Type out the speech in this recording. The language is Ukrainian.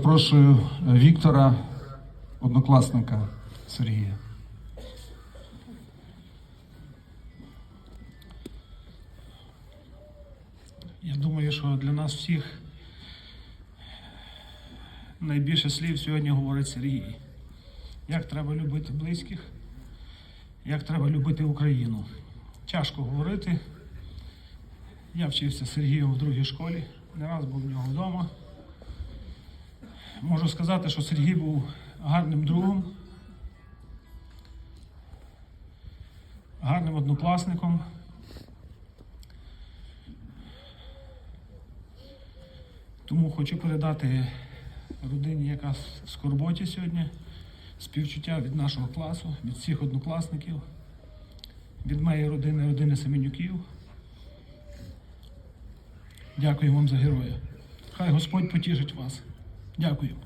Запрошую Віктора, однокласника Сергія. Я думаю, що для нас всіх найбільше слів сьогодні говорить Сергій. Як треба любити близьких, як треба любити Україну. Тяжко говорити. Я вчився з Сергієм в другій школі, не раз був в нього вдома. Можу сказати, що Сергій був гарним другом, гарним однокласником. Тому хочу передати родині, яка в скорботі сьогодні, співчуття від нашого класу, від всіх однокласників, від моєї родини, родини Семенюків. Дякую вам за героя. Хай Господь потішить вас. Дякую.